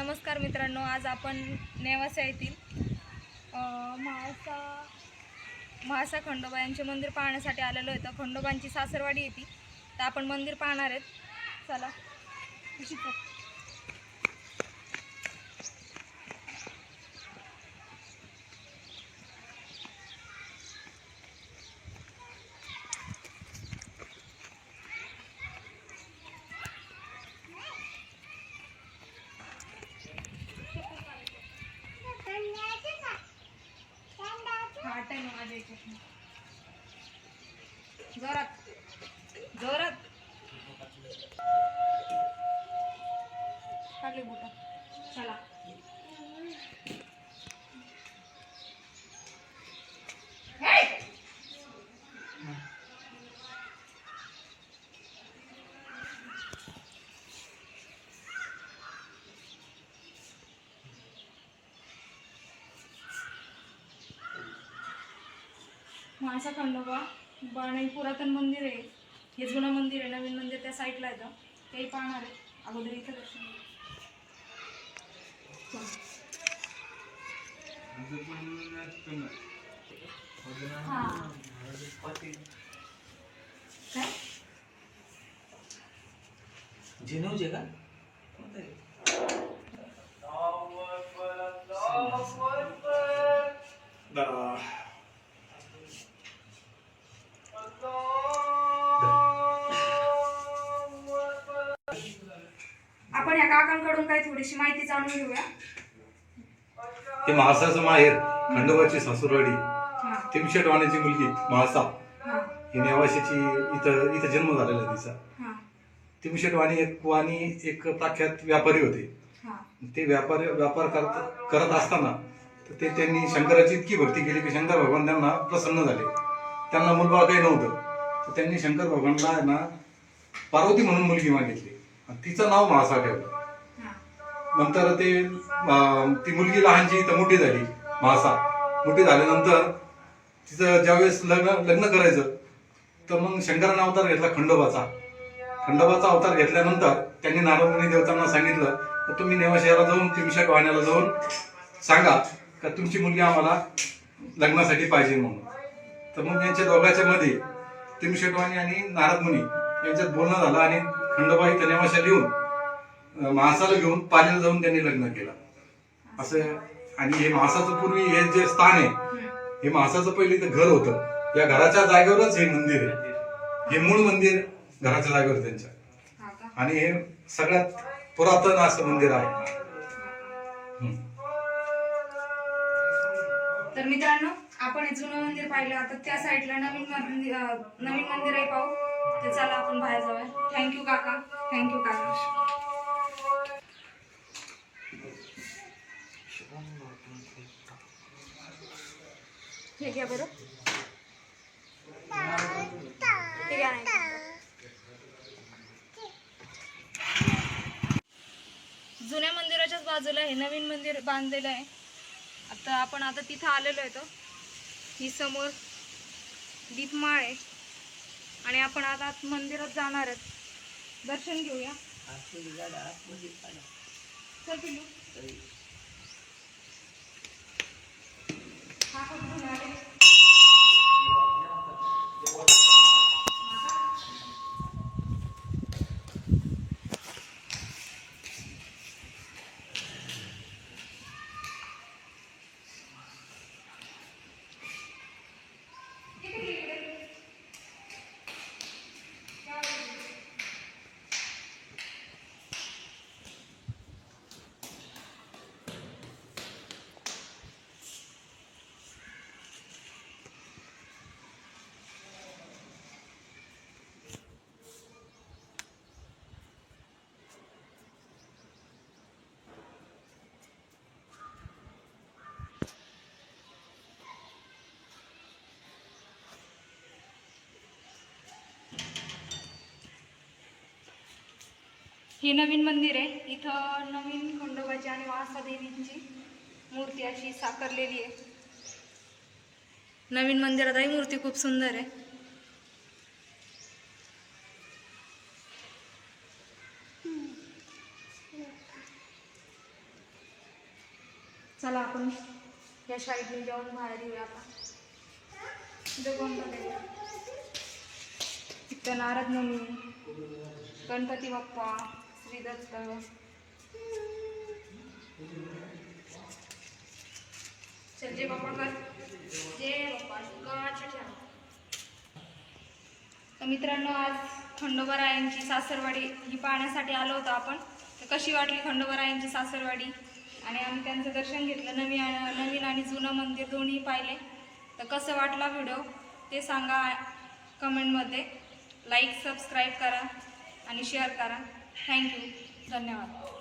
नमस्कार मित्रांनो आज आपण नेवासा येथील महासा म्हाळसा म्हाळसा खंडोबा यांचे मंदिर पाहण्यासाठी आलेलो होतं खंडोबांची सासरवाडी येते. तर आपण मंदिर पाहणार आहेत. चला. कशी कर. हा, आठ आहे मग माझ्या याच्यात. जोरात. जोरात. टाकले बोटा. चला. माझा खंडोबा बाणाई पुरातन मंदिर आहे. हे जुनं मंदिर आहे नवीन मंदिर त्या साईडला येतं तेही पाहणार आहे. अगोदर इथं दर्शन. हा. काय? झिनूचे का? काकांकडून काही थोडीशी माहिती जाणून घेऊया. हे महासाचं माहेर खंडोबाची सासूरवाडी. हा. तिमशेटवाण्याची मुलगी महासा. हा. नेवाशीची इथं इथं जन्म झालेला तिचा. हा. तिमशेटवाणी एक वाणी एक प्रख्यात व्यापारी होते. ते व्यापार व्यापार करत करत असताना तर ते त्यांनी शंकराची इतकी भक्ती केली की शंकर भगवान त्यांना प्रसन्न झाले. त्यांना मुलबाळ काही नव्हतं. तर त्यांनी शंकर भगवानला ना पार्वती म्हणून मुलगी मागितली. आणि तिचं नाव महासा ठेवलं. नंतर ते ती मुलगी लहानची तर मोठी झाली महासा मोठी झाल्यानंतर तिचं ज्यावेळेस लग्न लग्न करायचं तर मग शंकरानं अवतार घेतला खंडोबाचा. खंडोबाचा अवतार घेतल्यानंतर त्यांनी नारदमुनी देवतांना सांगितलं तर तुम्ही नेवाशयाला जाऊन तिमशेट वाहण्याला जाऊन सांगा का तुमची मुलगी आम्हाला लग्नासाठी पाहिजे म्हणून. तर मग यांच्या दोघांच्या मध्ये तिमशेटवाणी आणि नारदमुनी यांच्यात बोलणं झालं आणि खंडोबा ही नेवाशा लिहून मासाला घेऊन पाण्याला जाऊन त्यांनी लग्न केलं. असं आणि हे मासाचं पूर्वी हे जे स्थान आहे हे महासाचं पहिले इथं घर होतं. या घराच्या जागेवरच हे मंदिर आहे. हे मूळ मंदिर घराच्या जागेवर त्यांच्या. आणि हे सगळ्यात पुरातन असं मंदिर आहे. तर मित्रांनो आपण हे जुनं मंदिर पाहिलं. आता त्या साईडला नवीन मंदिर नवीन मंदिर आहे पाहू. तर चला आपण बाहेर जाऊया. थँक्यू काका. थँक्यू काका. हे घ्या बरं. घ्या नाही. जुन्या मंदिराच्याच बाजूला हे नवीन मंदिर बांधलेलं आहे. आता आपण आता तिथं आलेलो आहे तो. ही समोर दीपमाळ आहे. आणि आपण आता आत मंदिरात जाणार आहेत. दर्शन घेऊया. चल पिल्लू. हा कुठून हे नवीन मंदिर आहे. इथं नवीन खंडोबाची आणि वासा देवींची मूर्ती अशी साकारलेली आहे. नवीन मंदिरात ही मूर्ती खूप सुंदर आहे. चला आपण या शाळेतून जाऊन बाहेर येऊया आता. इथं बघायला इथं नारद मुनी गणपती बाप्पा श्री दत्त चल जय बाप्पा जय बाप्पा मित्रांनो आज खंडोबारायांची सासरवाडी ही पाहण्यासाठी आलो होतो आपण. तर कशी वाटली खंडोबारायांची सासरवाडी? आणि आम्ही त्यांचं दर्शन घेतलं नवीन नवीन आणि जुनं मंदिर दोन्ही पाहिले. तर कसं वाटला व्हिडिओ? ते सांगा कमेंटमध्ये. लाईक सबस्क्राईब करा आणि शेअर करा. थँक्यू धन्यवाद.